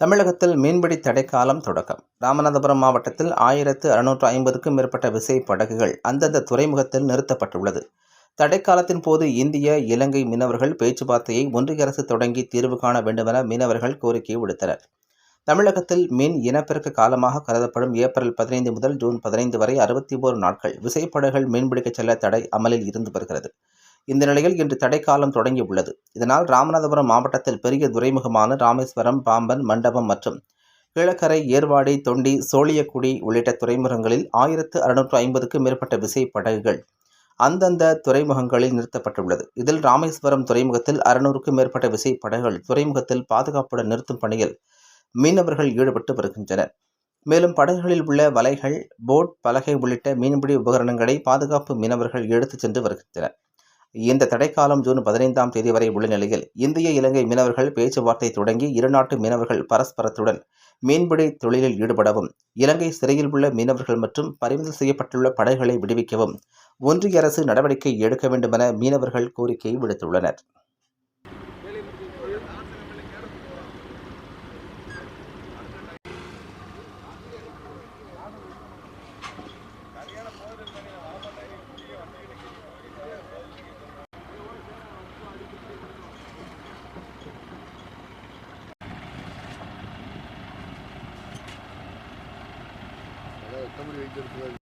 தமிழகத்தில் மீன்பிடி தடைக்காலம் தொடக்கம். ராமநாதபுரம் மாவட்டத்தில் ஆயிரத்து அறுநூற்று ஐம்பதுக்கும் மேற்பட்ட விசை படகுகள் அந்தந்த துறைமுகத்தில் நிறுத்தப்பட்டுள்ளது. தடைக்காலத்தின் போது இந்திய இலங்கை மீனவர்கள் பேச்சுவார்த்தையை ஒன்றிய அரசு தொடங்கி தீர்வு காண வேண்டுமென மீனவர்கள் கோரிக்கை விடுத்தனர். தமிழகத்தில் மீன் இனப்பெருக்க காலமாக கருதப்படும் ஏப்ரல் பதினைந்து முதல் ஜூன் பதினைந்து வரை அறுபத்தி ஓரு நாட்கள் விசைப்படகுகள் மீன்பிடிக்கச் செல்ல தடை அமலில் இருந்து வருகிறது. இந்த நிலையில் இன்று தடைக்காலம் தொடங்கியுள்ளது. இதனால் ராமநாதபுரம் மாவட்டத்தில் பெரிய துறைமுகமான ராமேஸ்வரம் பாம்பன் மண்டபம் மற்றும் கிழக்கரை ஏர்வாடி தொண்டி சோழியக்குடி உள்ளிட்ட துறைமுகங்களில் ஆயிரத்து அறுநூற்று ஐம்பதுக்கும் மேற்பட்ட விசை படகுகள் அந்தந்த துறைமுகங்களில் நிறுத்தப்பட்டுள்ளது. இதில் ராமேஸ்வரம் துறைமுகத்தில் அறுநூறுக்கும் மேற்பட்ட விசை படகுகள் துறைமுகத்தில் பாதுகாப்புடன் நிறுத்தும் பணியில் மீனவர்கள் ஈடுபட்டு வருகின்றனர். மேலும் படகுகளில் உள்ள வலைகள் போட் பலகை உள்ளிட்ட மீன்பிடி உபகரணங்களை பாதுகாப்பு மீனவர்கள் எடுத்துச் சென்று வருகின்றனர். இந்த தடைக்காலம் ஜூன் பதினைந்தாம் தேதி வரை உள்ள நிலையில் இந்திய இலங்கை மீனவர்கள் பேச்சுவார்த்தை தொடங்கி இரு நாட்டு மீனவர்கள் பரஸ்பரத்துடன் மீன்பிடி தொழிலில் ஈடுபடவும் இலங்கை சிறையில் உள்ள மீனவர்கள் மற்றும் பறிமுதல் செய்யப்பட்டுள்ள படைகளை விடுவிக்கவும் ஒன்றிய அரசு நடவடிக்கை எடுக்க வேண்டுமென மீனவர்கள் கோரிக்கை விடுத்துள்ளனர். அதான் எத்தனை மணி வரைக்கும் இருக்குது